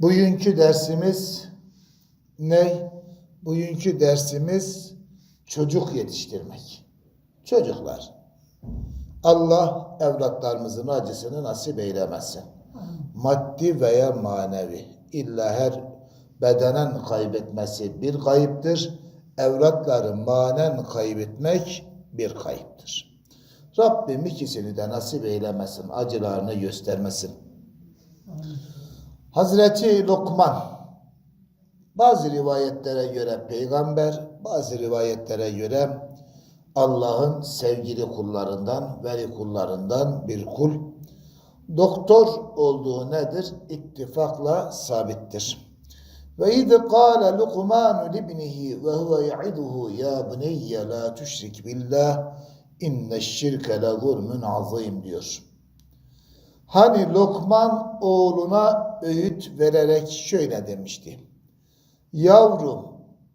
Bugünkü dersimiz ne? Bugünkü dersimiz çocuk yetiştirmek. Çocuklar. Allah evlatlarımızın acısını nasip eylemesin. Maddi veya manevi. İlla her bedenen kaybetmesi bir kayıptır. Evlatları manen kaybetmek bir kayıptır. Rabbim ikisini de nasip eylemesin. Acılarını göstermesin. Hazreti Lokman bazı rivayetlere göre peygamber, bazı rivayetlere göre Allah'ın sevgili kullarından, veli kullarından bir kul. Doktor olduğu nedir? İttifakla sabittir. Ve iz kâle Lukman libnihi ve huve ya'iduhu ya buneyye la tüşrik billah inne şirke le zulmün azim diyor. Hani Lokman oğluna öğüt vererek şöyle demişti. Yavrum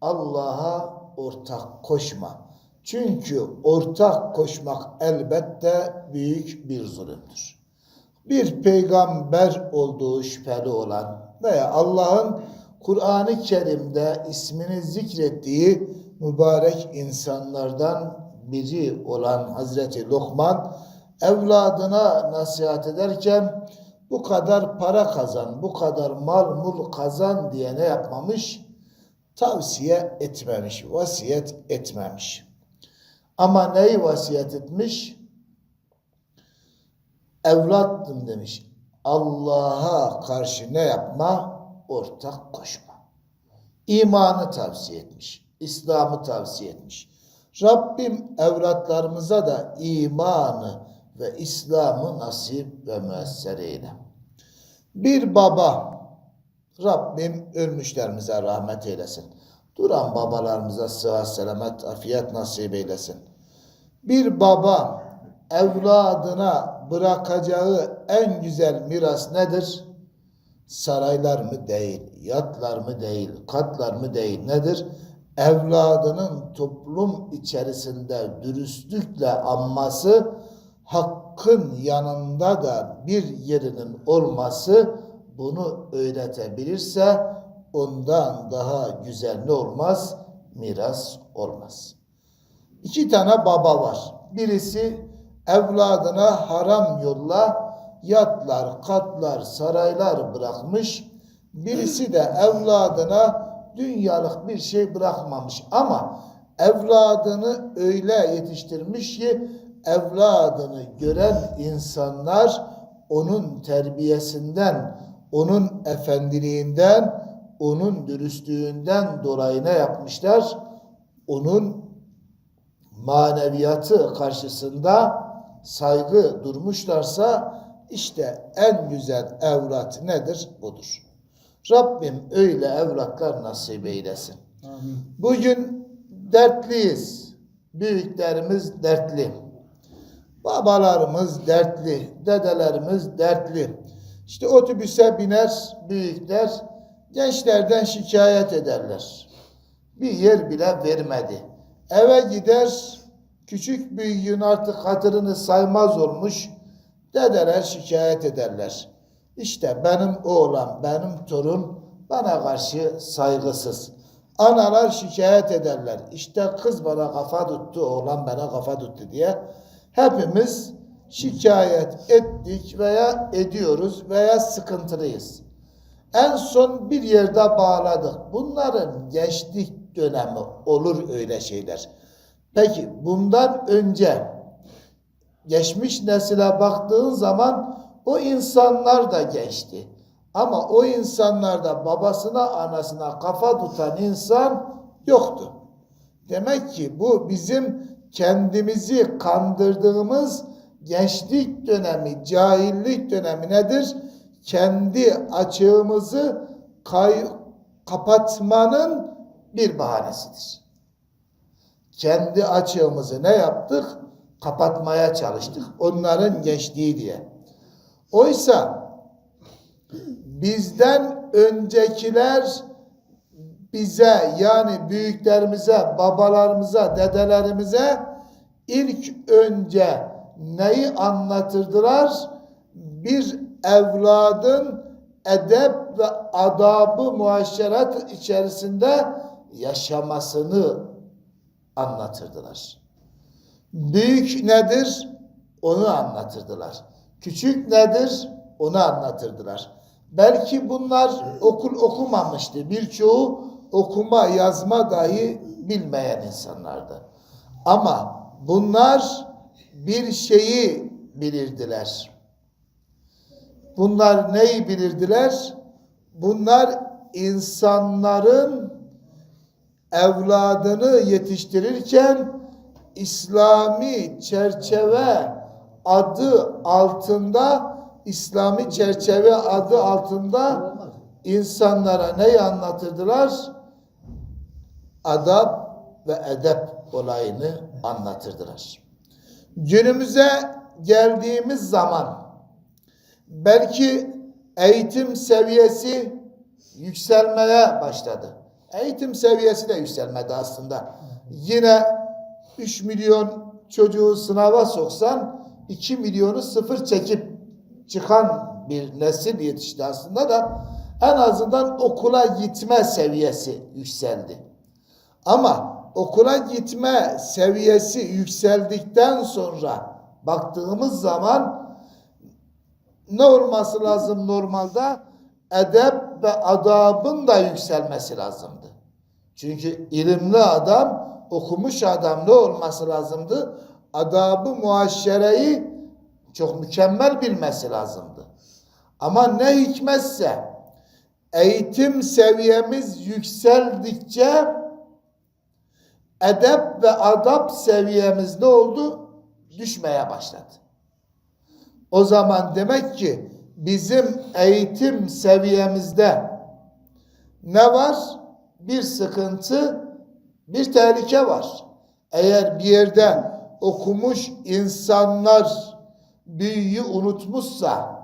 Allah'a ortak koşma. Çünkü ortak koşmak elbette büyük bir zulümdür. Bir peygamber olduğu şüpheli olan veya Allah'ın Kur'an-ı Kerim'de ismini zikrettiği mübarek insanlardan biri olan Hazreti Lokman evladına nasihat ederken bu kadar para kazan, bu kadar mal mul kazan diye ne yapmamış? Tavsiye etmemiş, vasiyet etmemiş. Ama neyi vasiyet etmiş? Evladım demiş. Allah'a karşı ne yapma? Ortak koşma. İmanı tavsiye etmiş. İslam'ı tavsiye etmiş. Rabbim evlatlarımıza da imanı ve İslam'ı nasip ve müesser eyle. Bir baba, Rabbim ölmüşlerimize rahmet eylesin. Duran babalarımıza sıhhat, selamet, afiyet nasip eylesin. Bir baba evladına bırakacağı en güzel miras nedir? Saraylar mı değil, yatlar mı değil, katlar mı değil nedir? Evladının toplum içerisinde dürüstlükle anması, hakkın yanında da bir yerinin olması bunu öğretebilirse ondan daha güzel ne olmaz? Miras olmaz. İki tane baba var. Birisi evladına haram yolla yatlar, katlar, saraylar bırakmış. Birisi de evladına dünyalık bir şey bırakmamış. Ama evladını öyle yetiştirmiş ki evladını gören insanlar onun terbiyesinden, onun efendiliğinden, onun dürüstlüğünden dolayı ne yapmışlar? Onun maneviyatı karşısında saygı durmuşlarsa işte en güzel evlat nedir? Budur. Rabbim öyle evlatlar nasip eylesin. Bugün dertliyiz. Büyüklerimiz dertli. Babalarımız dertli. Dedelerimiz dertli. İşte otobüse biner büyükler gençlerden şikayet ederler. Bir yer bile vermedi. Eve gider küçük büyüğün artık hatırını saymaz olmuş. Dedeler şikayet ederler. İşte benim oğlan, benim torun bana karşı saygısız. Analar şikayet ederler. İşte kız bana kafa tuttu, oğlan bana kafa tuttu diye. Hepimiz şikayet ettik veya ediyoruz veya sıkıntılıyız. En son bir yerde bağladık. Bunların gençlik dönemi olur öyle şeyler. Peki bundan önce geçmiş nesile baktığın zaman o insanlar da gençti. Ama o insanlarda babasına anasına kafa tutan insan yoktu. Demek ki bu bizim kendimizi kandırdığımız gençlik dönemi, cahillik dönemi nedir? Kendi açığımızı kay kapatmanın bir bahanesidir. Kendi açığımızı ne yaptık? Kapatmaya çalıştık. Onların gençliği diye. Oysa bizden öncekiler bize yani büyüklerimize, babalarımıza, dedelerimize ilk önce neyi anlatırdılar? Bir evladın edep ve adabı muaşeret içerisinde yaşamasını anlatırdılar. Büyük nedir? Onu anlatırdılar. Küçük nedir? Onu anlatırdılar. Belki bunlar okul okumamıştı. Birçoğu okuma yazma dahi bilmeyen insanlardı. Ama bunlar bir şeyi bilirdiler. Bunlar neyi bilirdiler? Bunlar insanların evladını yetiştirirken İslami çerçeve adı altında İslami çerçeve adı altında insanlara neyi anlatırdılar? Adab ve edep olayını anlatırdılar. Günümüze geldiğimiz zaman belki eğitim seviyesi yükselmeye başladı. Eğitim seviyesi de yükselmedi aslında. Yine 3 milyon çocuğu sınava soksan 2 milyonu sıfır çekip çıkan bir nesil yetişti aslında da en azından okula gitme seviyesi yükseldi. Ama okula gitme seviyesi yükseldikten sonra baktığımız zaman ne olması lazım normalde? Edep ve adabın da yükselmesi lazımdı. Çünkü ilimli adam, okumuş adam ne olması lazımdı? Adabı muaşereyi çok mükemmel bilmesi lazımdı. Ama ne hikmetse eğitim seviyemiz yükseldikçe edep ve adab seviyemiz ne oldu? Düşmeye başladı. O zaman demek ki bizim eğitim seviyemizde ne var? Bir sıkıntı, bir tehlike var. Eğer bir yerde okumuş insanlar büyüyü unutmuşsa,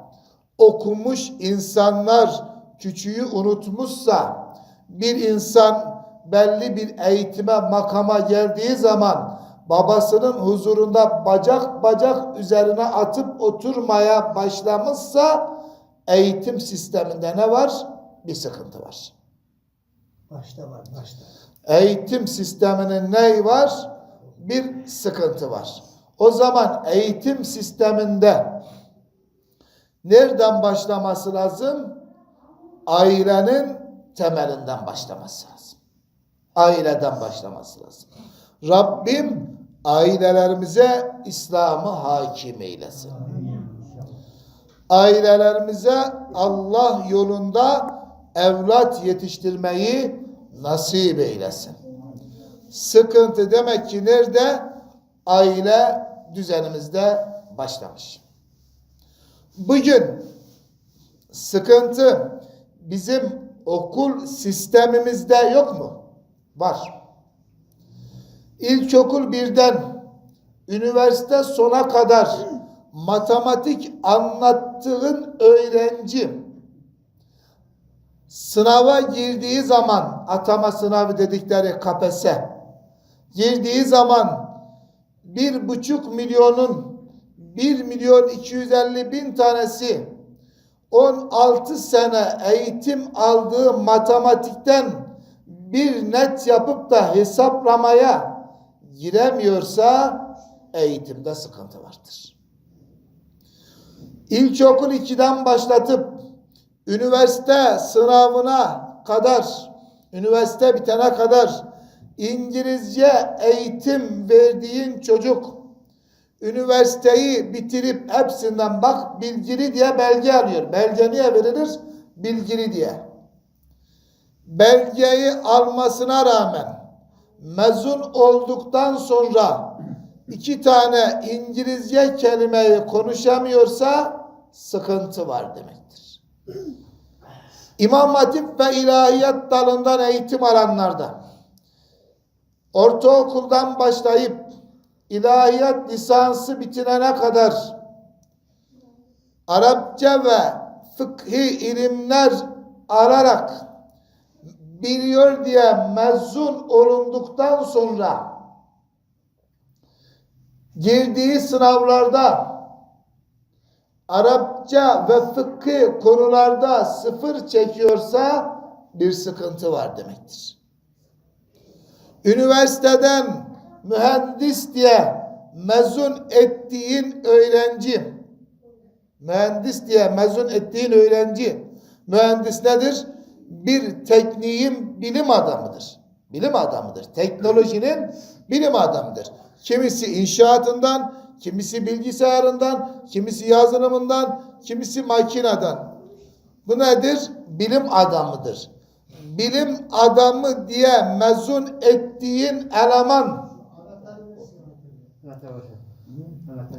okumuş insanlar küçüğü unutmuşsa, bir insan belli bir eğitime, makama geldiği zaman babasının huzurunda bacak bacak üzerine atıp oturmaya başlamışsa eğitim sisteminde ne var? Bir sıkıntı var. Başta var, başta. Eğitim sisteminin neyi var? Bir sıkıntı var. O zaman eğitim sisteminde nereden başlaması lazım? Ailenin temelinden başlaması lazım. Aileden başlaması lazım. Rabbim ailelerimize İslam'ı hakim eylesin. Ailelerimize Allah yolunda evlat yetiştirmeyi nasip eylesin. Sıkıntı demek ki nerede? Aile düzenimizde başlamış. Bugün sıkıntı bizim okul sistemimizde yok mu? Var. İlkokul birden üniversite sona kadar matematik anlattığın öğrenci sınava girdiği zaman atama sınavı dedikleri KPSS girdiği zaman bir buçuk milyonun bir milyon 250 bin tanesi 16 sene eğitim aldığı matematikten bir net yapıp da hesaplamaya giremiyorsa eğitimde sıkıntı vardır. İlkokul 2'den başlatıp üniversite sınavına kadar, üniversite bitene kadar İngilizce eğitim verdiğin çocuk üniversiteyi bitirip hepsinden bak bilgili diye belge alıyor. Belge niye verilir? Bilgili diye. Belgeyi almasına rağmen mezun olduktan sonra iki tane İngilizce kelimeyi konuşamıyorsa sıkıntı var demektir. İmam Hatip ve İlahiyat dalından eğitim alanlarda ortaokuldan başlayıp ilahiyat lisansı bitirene kadar Arapça ve fıkhi ilimler alarak biliyor diye mezun olunduktan sonra girdiği sınavlarda Arapça ve fıkıh konularda sıfır çekiyorsa bir sıkıntı var demektir. Üniversiteden mühendis diye mezun ettiğin öğrenci, mühendis diye mezun ettiğin öğrenci, mühendis nedir? Bir tekniğin bilim adamıdır. Bilim adamıdır. Teknolojinin bilim adamıdır. Kimisi inşaatından, kimisi bilgisayarından, kimisi yazılımından, kimisi makineden. Bu nedir? Bilim adamıdır. Bilim adamı diye mezun ettiğin eleman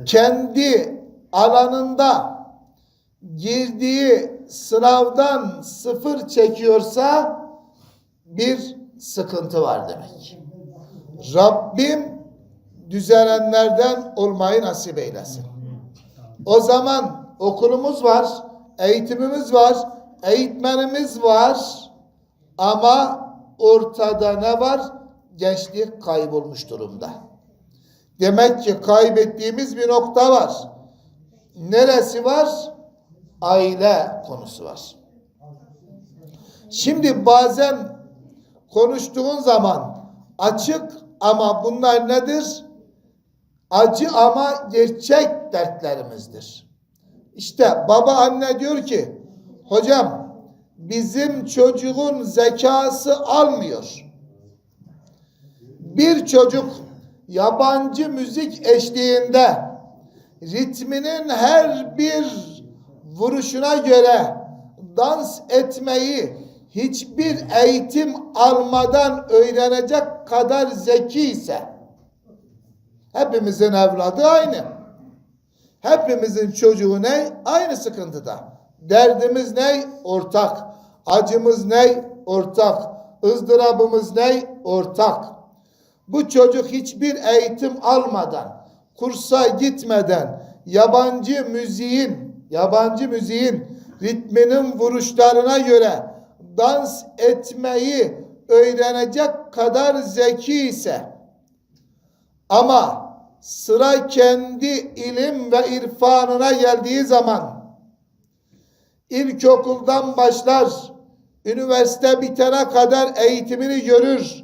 kendi alanında girdiği sınavdan sıfır çekiyorsa bir sıkıntı var demek. Rabbim düzelenlerden olmayı nasip eylesin. O zaman okulumuz var, eğitimimiz var, eğitmenimiz var ama ortada ne var? Gençlik kaybolmuş durumda. Demek ki kaybettiğimiz bir nokta var. Neresi var? Aile konusu var. Şimdi bazen konuştuğun zaman açık ama bunlar nedir? Acı ama gerçek dertlerimizdir. İşte baba anne diyor ki hocam bizim çocuğun zekası almıyor. Bir çocuk yabancı müzik eşliğinde ritminin her bir vuruşuna göre dans etmeyi hiçbir eğitim almadan öğrenecek kadar zeki ise hepimizin evladı aynı. Hepimizin çocuğu ne? Aynı sıkıntıda. Derdimiz ne? Ortak. Acımız ne? Ortak. ızdırabımız ne? Ortak. Bu çocuk hiçbir eğitim almadan, kursa gitmeden, yabancı müziğin, yabancı müziğin ritminin vuruşlarına göre dans etmeyi öğrenecek kadar zeki ise ama sıra kendi ilim ve irfanına geldiği zaman ilkokuldan başlar, üniversite bitene kadar eğitimini görür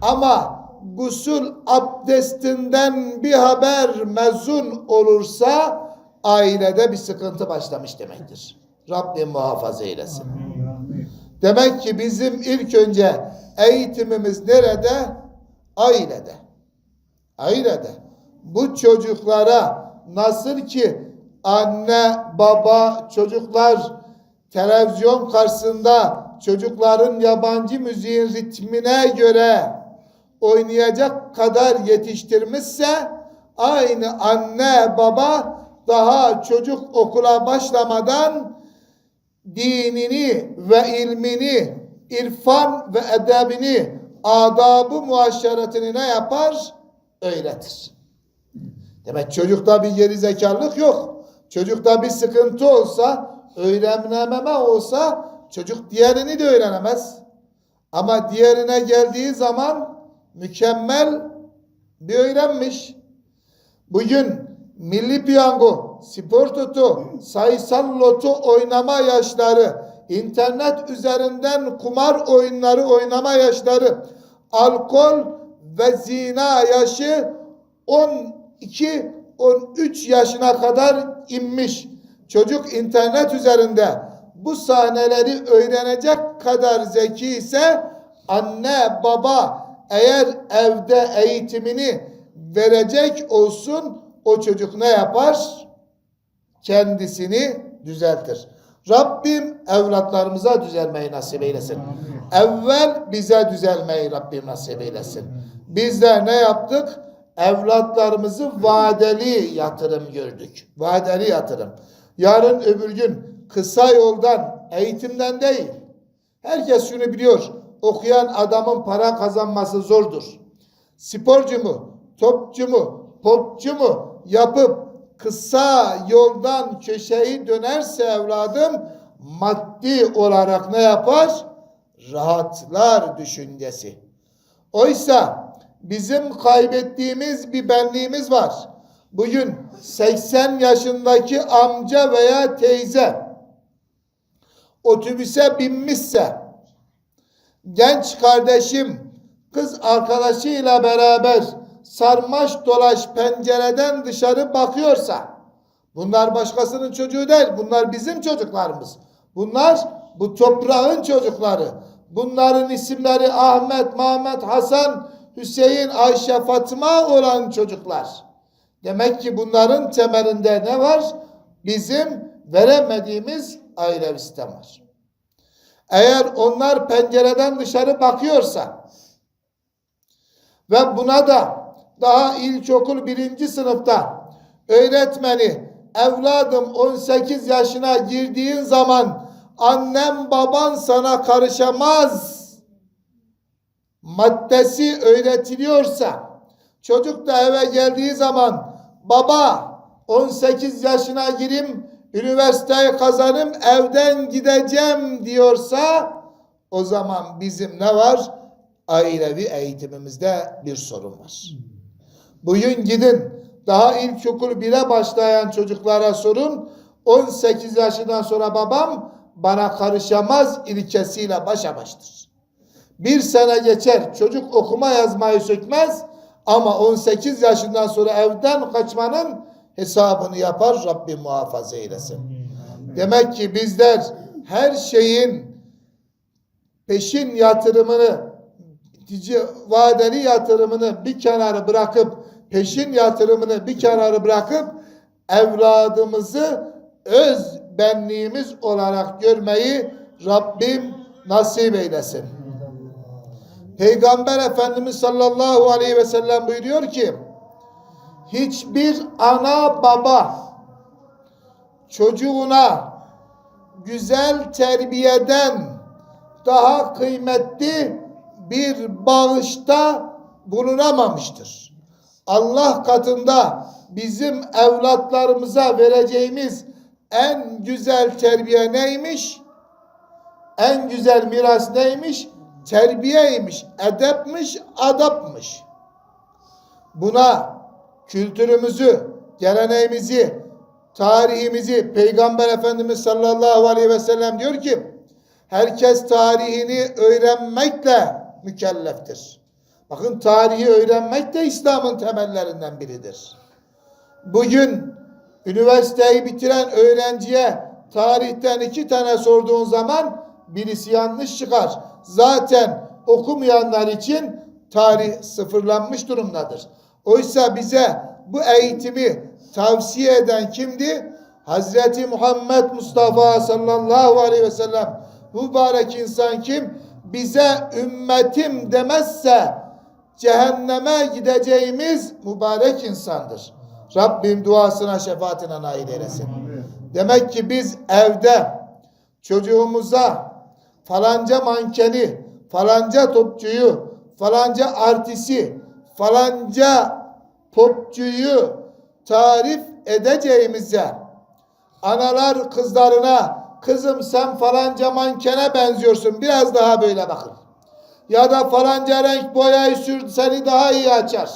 ama gusül abdestinden bir haber mezun olursa ailede bir sıkıntı başlamış demektir. Rabbim muhafaza eylesin. Demek ki bizim ilk önce eğitimimiz nerede? Ailede. Ailede. Bu çocuklara nasıl ki anne, baba, çocuklar televizyon karşısında çocukların yabancı müziğin ritmine göre oynayacak kadar yetiştirmişse aynı anne baba daha çocuk okula başlamadan dinini ve ilmini, irfan ve edebini, adabı muaşeretini ne yapar? Öğretir. Demek çocukta bir geri zekalılık yok. Çocukta bir sıkıntı olsa, öğrenememe olsa çocuk diğerini de öğrenemez. Ama diğerine geldiği zaman mükemmel bir öğrenmiş. Bugün milli piyango, spor toto, sayısal loto oynama yaşları, internet üzerinden kumar oyunları oynama yaşları, alkol ve zina yaşı 12-13 yaşına kadar inmiş. Çocuk internet üzerinde bu sahneleri öğrenecek kadar zeki ise anne baba eğer evde eğitimini verecek olsun o çocuk ne yapar? Kendisini düzeltir. Rabbim evlatlarımıza düzelmeyi nasip eylesin. Evvel bize düzelmeyi Rabbim nasip eylesin. Biz de ne yaptık? Evlatlarımızı vadeli yatırım gördük. Vadeli yatırım. Yarın öbür gün kısa yoldan, eğitimden değil. Herkes şunu biliyor. Okuyan adamın para kazanması zordur. Sporcu mu, topçu mu, popçu mu yapıp kısa yoldan köşeyi dönerse evladım maddi olarak ne yapar? Rahatlar düşüncesi. Oysa bizim kaybettiğimiz bir benliğimiz var. bugün 80 yaşındaki amca veya teyze otobüse binmişse genç kardeşim kız arkadaşıyla beraber sarmaş dolaş pencereden dışarı bakıyorsa bunlar başkasının çocuğu değil bunlar bizim çocuklarımız. Bunlar bu toprağın çocukları. Bunların isimleri Ahmet, Mehmet, Hasan, Hüseyin, Ayşe, Fatıma olan çocuklar. Demek ki bunların temelinde ne var? Bizim veremediğimiz ailevi sistem var. Eğer onlar pencereden dışarı bakıyorsa ve buna da daha ilkokul birinci sınıfta öğretmeni evladım 18 yaşına girdiğin zaman annem baban sana karışamaz maddesi öğretiliyorsa çocuk da eve geldiği zaman baba 18 yaşına gireyim üniversiteyi kazanım evden gideceğim diyorsa o zaman bizim ne var? Ailevi eğitimimizde bir sorun var. Bugün gidin daha ilkokul 1'e başlayan çocuklara sorun 18 yaşından sonra babam bana karışamaz ilkesiyle başa baştır. Bir sene geçer çocuk okuma yazmayı sökmez ama 18 yaşından sonra evden kaçmanın hesabını yapar Rabbim muhafaza eylesin. Demek ki bizler her şeyin peşin yatırımını vadeli yatırımını bir kenara bırakıp peşin yatırımını bir kenara bırakıp evladımızı öz benliğimiz olarak görmeyi Rabbim nasip eylesin. Peygamber Efendimiz sallallahu aleyhi ve sellem buyuruyor ki hiçbir ana baba çocuğuna güzel terbiyeden daha kıymetli bir bağışta bulunamamıştır. Allah katında bizim evlatlarımıza vereceğimiz en güzel terbiye neymiş? En güzel miras neymiş? Terbiyeymiş, edepmiş, adapmış. Buna kültürümüzü, geleneğimizi, tarihimizi Peygamber Efendimiz sallallahu aleyhi ve sellem diyor ki herkes tarihini öğrenmekle mükelleftir. Bakın tarihi öğrenmek de İslam'ın temellerinden biridir. Bugün üniversiteyi bitiren öğrenciye tarihten iki tane sorduğun zaman birisi yanlış çıkar. Zaten okumayanlar için tarih sıfırlanmış durumdadır. Oysa bize bu eğitimi tavsiye eden kimdi? Hazreti Muhammed Mustafa sallallahu aleyhi ve sellem. Mübarek insan kim? Bize ümmetim demezse cehenneme gideceğimiz mübarek insandır. Rabbim duasına şefaatine nail eylesin. Demek ki biz evde çocuğumuza falanca mankeni, falanca topçuyu, falanca artisi, falanca popçuyu tarif edeceğimize analar kızlarına kızım sen falanca mankene benziyorsun biraz daha böyle bakın. Ya da falanca renk boyayı sür seni daha iyi açar.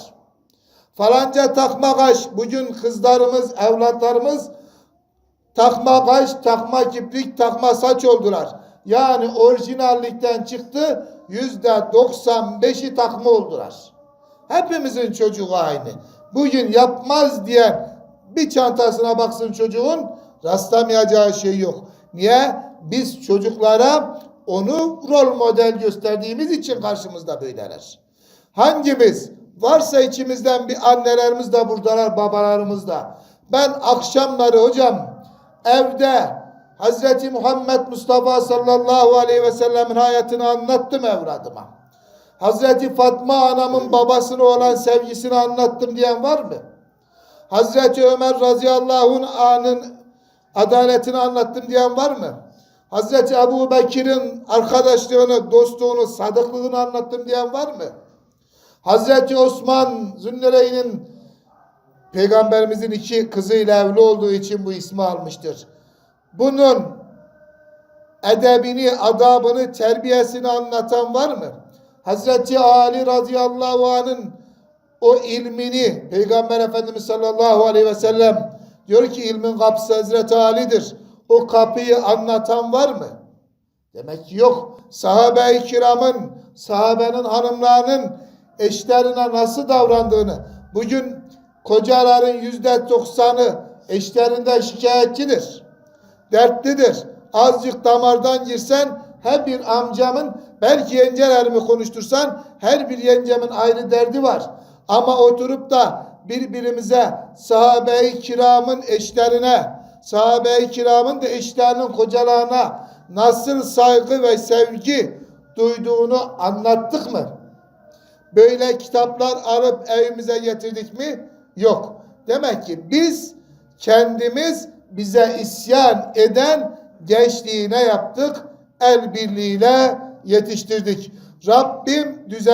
Falanca takma kaş bugün kızlarımız evlatlarımız takma kaş, takma kiprik, takma saç oldular. Yani orijinallikten çıktı yüzde 95'i takma oldular. Hepimizin çocuğu aynı. Bugün yapmaz diyen bir çantasına baksın çocuğun rastlamayacağı şey yok. Niye? Biz çocuklara onu rol model gösterdiğimiz için karşımızda böyleler. Hangimiz varsa içimizden bir annelerimiz de buradalar, babalarımız da. Ben akşamları hocam evde Hazreti Muhammed Mustafa sallallahu aleyhi ve sellemin hayatını anlattım evladıma. Hazreti Fatma anamın babasına olan sevgisini anlattım diyen var mı? Hazreti Ömer radıyallahu anh'ın adaletini anlattım diyen var mı? Hazreti Ebu Bekir'in arkadaşlığını, dostluğunu, sadıklığını anlattım diyen var mı? Hazreti Osman Zünneley'nin peygamberimizin iki kızıyla evli olduğu için bu ismi almıştır. Bunun edebini, adabını, terbiyesini anlatan var mı? Hazreti Ali radıyallahu anh'ın o ilmini Peygamber Efendimiz sallallahu aleyhi ve sellem diyor ki ilmin kapısı Hazreti Ali'dir. O kapıyı anlatan var mı? Demek ki yok. Sahabe-i kiramın, sahabenin hanımlarının eşlerine nasıl davrandığını, bugün kocaların yüzde doksanı eşlerinden şikayetçidir. Dertlidir. Azıcık damardan girsen her bir amcamın belki yengelerimi konuştursan her bir yengemin ayrı derdi var. Ama oturup da birbirimize sahabe-i kiramın eşlerine, sahabe-i kiramın da eşlerinin kocalarına nasıl saygı ve sevgi duyduğunu anlattık mı? Böyle kitaplar alıp evimize getirdik mi? Yok. Demek ki biz kendimiz bize isyan eden gençliği ne yaptık? El birliğiyle yetiştirdik. Rabbim düzen